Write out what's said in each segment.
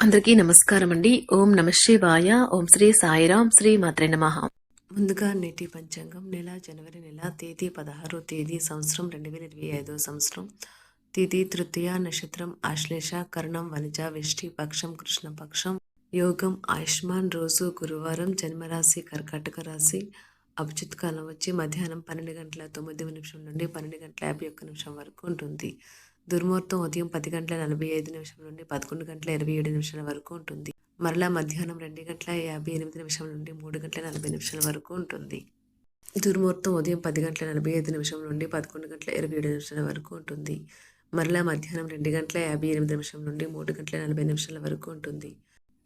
అందరికీ నమస్కారం అండి ఓం నమ శివాయ. ఓం శ్రీ సాయిరాం. శ్రీ మాత్రే నమః. ముందుగా నేటి పంచాంగం. నెల జనవరి నెల తేదీ పదహారో తేదీ సంవత్సరం రెండు వేల ఇరవై ఐదో సంవత్సరం. తిథి తృతీయ నక్షత్రం ఆశ్లేష కర్ణం వనిజ వెష్టి పక్షం కృష్ణపక్షం యోగం ఆయుష్మాన్ రోజు గురువారం జన్మరాశి కర్కాటక రాశి అభిజిత్ కాలం వచ్చి మధ్యాహ్నం పన్నెండు గంటల తొమ్మిది నిమిషం నుండి పన్నెండు గంటల యాభై ఒక్క నిమిషం వరకు ఉంటుంది. దుర్ముహూర్తం ఉదయం పది గంటల నలభై ఐదు నిమిషం నుండి పదకొండు గంటల ఇరవై ఏడు నిమిషాల వరకు ఉంటుంది. మరలా మధ్యాహ్నం రెండు గంటల యాభై ఎనిమిది నిమిషం నుండి మూడు గంటల నలభై నిమిషాల వరకు ఉంటుంది. దుర్ముహూర్తం ఉదయం పది గంటల నలభై ఐదు నిమిషం నుండి పదకొండు గంటల ఇరవై ఏడు నిమిషాల వరకు ఉంటుంది. మరలా మధ్యాహ్నం రెండు గంటల యాభై ఎనిమిది నిమిషం నుండి మూడు గంటల నలభై నిమిషాల వరకు ఉంటుంది.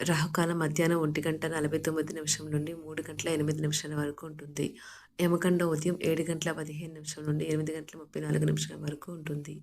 రాహుకాలం మధ్యాహ్నం ఒంటి గంట నలభై తొమ్మిది నిమిషం నుండి మూడు గంటల ఎనిమిది నిమిషాల వరకు ఉంటుంది. యమగండం ఉదయం ఏడు గంటల పదిహేను నిమిషం నుండి ఎనిమిది గంటల ముప్పై నాలుగు నిమిషాల వరకు ఉంటుంది.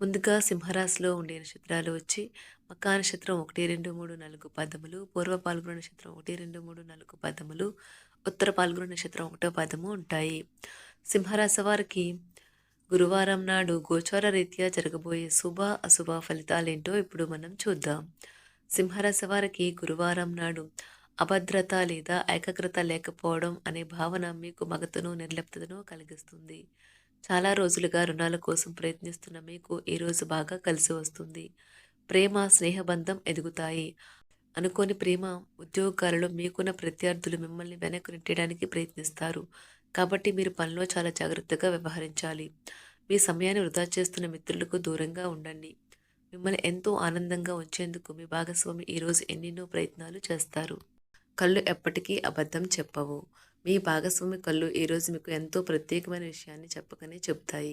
ముందుగా సింహరాశిలో ఉండే నక్షత్రాలు వచ్చి మకా నక్షత్రం ఒకటి రెండు మూడు నాలుగు పదములు పూర్వ పాల్గొన నక్షత్రం ఒకటి రెండు మూడు నాలుగు పదములు ఉత్తర పాల్గొన నక్షత్రం ఒకటో పదము ఉంటాయి. సింహరాశి వారికి గురువారం నాడు గోచార రీత్యా జరగబోయే శుభ అశుభ ఫలితాలేంటో ఇప్పుడు మనం చూద్దాం. సింహరాశి వారికి గురువారం నాడు అభద్రత లేదా ఏకాగ్రత లేకపోవడం అనే భావన మీకు మగతను నిర్లిప్తను కలిగిస్తుంది. చాలా రోజులుగా రుణాల కోసం ప్రయత్నిస్తున్న మీకు ఈరోజు బాగా కలిసి వస్తుంది. ప్రేమ స్నేహబంధం ఎదుగుతాయి. అనుకోని ప్రేమ ఉద్యోగాలలో మీకున్న ప్రత్యర్థులు మిమ్మల్ని వెనక్కి నెట్టడానికి ప్రయత్నిస్తారు. కాబట్టి మీరు పనిలో చాలా జాగ్రత్తగా వ్యవహరించాలి. మీ సమయాన్ని వృధా చేస్తున్న మిత్రులకు దూరంగా ఉండండి. మిమ్మల్ని ఎంతో ఆనందంగా ఉంచేందుకు మీ భాగస్వామి ఈరోజు ఎన్నెన్నో ప్రయత్నాలు చేస్తారు. కళ్ళు ఎప్పటికీ అబద్ధం చెప్పవు. మీ భాగస్వామి కళ్ళు ఈరోజు మీకు ఎంతో ప్రత్యేకమైన విషయాన్ని చెప్పకనే చెప్తాయి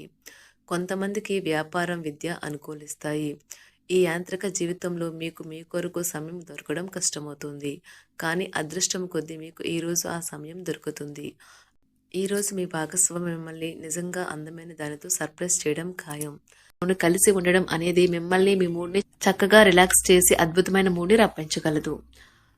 కొంతమందికి వ్యాపారం విద్య అనుకూలిస్తాయి. ఈ యాంత్రిక జీవితంలో మీకు మీ కొరకు సమయం దొరకడం కష్టమవుతుంది. కానీ అదృష్టం కొద్దీ మీకు ఈరోజు ఆ సమయం దొరుకుతుంది. ఈరోజు మీ భాగస్వామి మిమ్మల్ని నిజంగా అందమైన దానితో సర్ప్రైజ్ చేయడం ఖాయం. అవును కలిసి ఉండడం అనేది మిమ్మల్ని మీ మూడ్ని చక్కగా రిలాక్స్ చేసి అద్భుతమైన మూడ్ని రప్పించగలదు.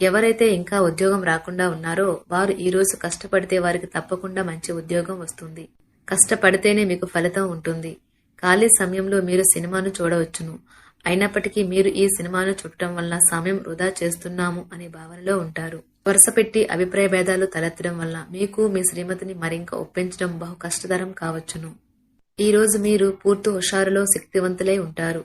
ఎవరైతే ఇంకా ఉద్యోగం రాకుండా ఉన్నారో వారు ఈ రోజు కష్టపడితే వారికి తప్పకుండా మంచి ఉద్యోగం వస్తుంది. కష్టపడితేనే మీకు ఫలితం ఉంటుంది. ఖాళీ సమయంలో మీరు సినిమాను చూడవచ్చును. అయినప్పటికీ మీరు ఈ సినిమాను చూడటం వల్ల సమయం వృధా చేస్తున్నాము అనే భావనలో ఉంటారు. వరుస పెట్టి అభిప్రాయ భేదాలు తలెత్తడం వల్ల మీకు మీ శ్రీమతిని మరింక ఒప్పించడం బహు కష్టతరం కావచ్చును. ఈరోజు మీరు పూర్తి హుషారులో శక్తివంతులై ఉంటారు.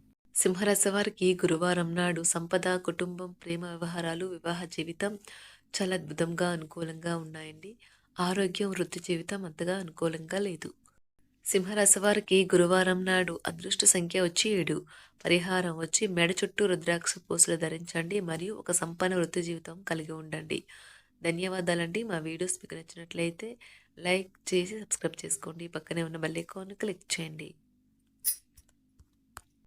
సింహరాశివారికి గురువారం నాడు సంపద కుటుంబం ప్రేమ వ్యవహారాలు వివాహ జీవితం చాలా అద్భుతంగా అనుకూలంగా ఉన్నాయండి. ఆరోగ్యం వృత్తి జీవితం అంతగా అనుకూలంగా లేదు. సింహరాశివారికి గురువారం నాడు అదృష్ట సంఖ్య వచ్చి ఏడు. పరిహారం వచ్చి మెడ చుట్టూ రుద్రాక్ష పూసలు ధరించండి మరియు ఒక సంపన్న వృత్తి జీవితం కలిగి ఉండండి. ధన్యవాదాలండి. మా వీడియోస్ మీకు నచ్చినట్లయితే లైక్ చేసి సబ్స్క్రైబ్ చేసుకోండి. పక్కనే ఉన్న బెల్ ఐకాన్ క్లిక్ చేయండి.